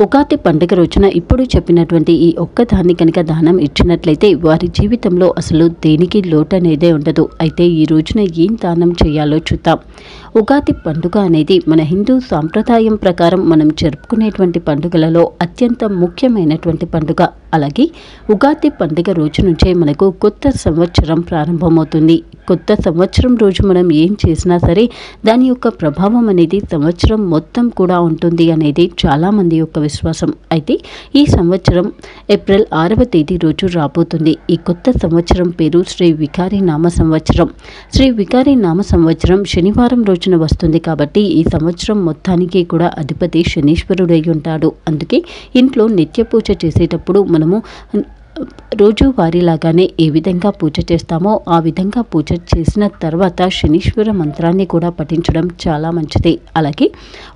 ఉగాది పండుగ రోజున ఇప్పుడు చెప్పినటువంటి ఈ ఒక్కదాన్ని కనుక దానం ఇచ్చినట్లయితే వారి జీవితంలో అసలు దేనికి లోటు అనేదే ఉండదు. అయితే ఈ రోజున ఏం దానం చేయాలో చూద్దాం. ఉగాది పండుగ అనేది మన హిందూ సాంప్రదాయం ప్రకారం మనం జరుపుకునేటువంటి పండుగలలో అత్యంత ముఖ్యమైనటువంటి పండుగ. అలాగే ఉగాది పండుగ రోజు నుంచే మనకు కొత్త సంవత్సరం ప్రారంభమవుతుంది. కొత్త సంవత్సరం రోజు మనం ఏం చేసినా సరే దాని యొక్క ప్రభావం అనేది సంవత్సరం మొత్తం కూడా ఉంటుంది అనేది చాలామంది యొక్క విశ్వాసం. అయితే ఈ సంవత్సరం ఏప్రిల్ ఆరవ తేదీ రోజు రాబోతుంది. ఈ కొత్త సంవత్సరం పేరు శ్రీ వికారి నామ సంవత్సరం. శ్రీ వికారి నామ సంవత్సరం శనివారం రోజు రోజున వస్తుంది కాబట్టి ఈ సంవత్సరం మొత్తానికి కూడా అధిపతి శనీశ్వరుడై ఉంటాడు. అందుకే ఇంట్లో నిత్య పూజ చేసేటప్పుడు మనము రోజువారీలాగానే ఏ విధంగా పూజ చేస్తామో ఆ విధంగా పూజ చేసిన తర్వాత శనీశ్వర మంత్రాన్ని కూడా పఠించడం చాలా మంచిది. అలాగే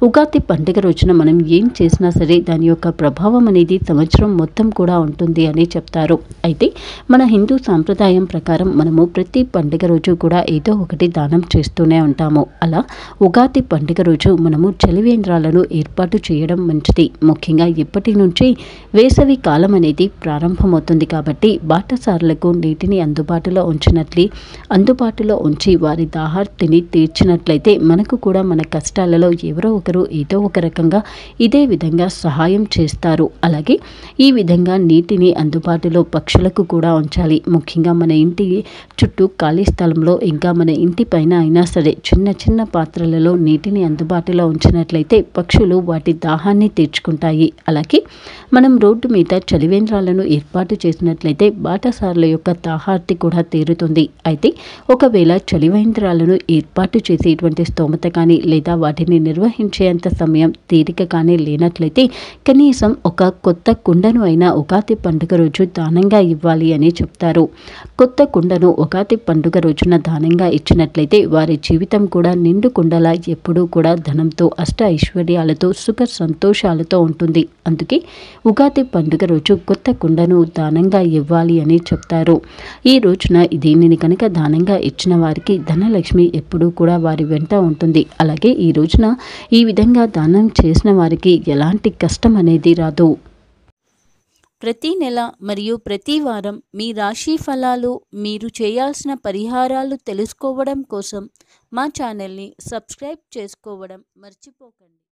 ఉగాది పండుగ రోజున మనం ఏం చేసినా సరే దాని యొక్క ప్రభావం అనేది సంవత్సరం మొత్తం కూడా ఉంటుంది అని చెప్తారు. అయితే మన హిందూ సాంప్రదాయం ప్రకారం మనము ప్రతి పండుగ రోజు కూడా ఏదో ఒకటి దానం చేస్తూనే ఉంటాము. అలా ఉగాది పండుగ రోజు మనము చలివేంద్రాలను ఏర్పాటు చేయడం మంచిది. ముఖ్యంగా ఇప్పటి నుంచి వేసవి కాలం అనేది ప్రారంభమవుతుంది. కాబట్టి బాటసారులకు నీటిని అందుబాటులో ఉంచినట్లే అందుబాటులో ఉంచి వారి దాహార్తిని తీర్చినట్లయితే మనకు కూడా మన కష్టాలలో ఎవరో ఒకరు ఏదో ఒక రకంగా ఇదే విధంగా సహాయం చేస్తారు. అలాగే ఈ విధంగా నీటిని అందుబాటులో పక్షులకు కూడా ఉంచాలి. ముఖ్యంగా మన ఇంటి చుట్టూ ఖాళీ స్థలంలో ఇంకా మన ఇంటి పైన అయినా సరే చిన్న చిన్న పాత్రలలో నీటిని అందుబాటులో ఉంచినట్లయితే పక్షులు వాటి దాహాన్ని తీర్చుకుంటాయి. అలాగే మనం రోడ్డు మీద చలివేంద్రాలను ఏర్పాటు చేసినట్లయితే బాటసార్ల యొక్క తాహార్తి కూడా తీరుతుంది. అయితే ఒకవేళ చలివేంద్రాలను ఏర్పాటు చేసేటువంటి స్తోమత కానీ లేదా వాటిని నిర్వహించేంత సమయం తీరిక కానీ లేనట్లయితే కనీసం ఒక కొత్త కుండను అయినా ఉగాది పండుగ రోజు దానంగా ఇవ్వాలి అని చెప్తారు. కొత్త కుండను ఉగాది పండుగ రోజున దానంగా ఇచ్చినట్లయితే వారి జీవితం కూడా నిండు కుండలా ఎప్పుడూ కూడా ధనంతో అష్ట ఐశ్వర్యాలతో సుఖ సంతోషాలతో ఉంటుంది. అందుకే ఉగాది పండుగ రోజు కొత్త కుండను దానంగా ఇవ్వాలి అని చెప్తారు. ఈ రోజున దీనిని కనుక దానంగా ఇచ్చిన వారికి ధనలక్ష్మి ఎప్పుడూ కూడా వారి వెంట ఉంటుంది. అలాగే ఈ రోజున ఈ విధంగా దానం చేసిన వారికి ఎలాంటి కష్టం అనేది రాదు. ప్రతి నెల మరియు ప్రతి వారం మీ రాశి ఫలాలు మీరు చేయాల్సిన పరిహారాలు తెలుసుకోవడం కోసం మా ఛానల్ని సబ్స్క్రైబ్ చేసుకోవడం మర్చిపోకండి.